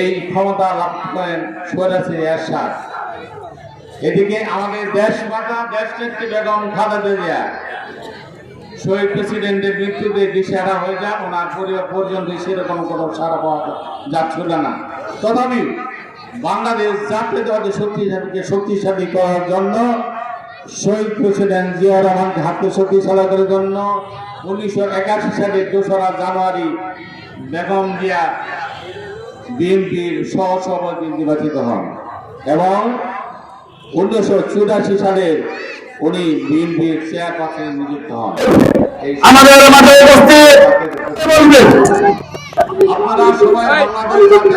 এই ক্ষমতা লাভ করেন সৈরাসি এরশাদ। এদিকে আমাদের দেশ মাতা, দেশ নেত্রী বেগম খালেদা জিয়া। শহীদ প্রেসিডেন্টের মৃত্যুতে দিশেহারা হয়ে যান, ওনার পরিবার পর্যন্ত সেরকম কোনো সারা পাওয়া যাচ্ছিল না। তথাপি বাংলাদেশ জাতীয় জাতীয়তাবাদী শক্তিশালীকে শক্তিশালী করার জন্য, শহীদ প্রেসিডেন্ট জিয়া রহমানকে হাতে শক্তিশালী করার জন্য উনিশশো একাশি সালের দোসরা জানুয়ারি বেগম জিয়া বিএনপির সহসভাপতি নির্বাচিত হন এবং উনিশশো চুরাশি সালে উনি বিএনপির চেয়ারপারসন নিযুক্ত হন আমাদের মাঝে উপস্থিত আপনারা সবাই বাংলাদেশ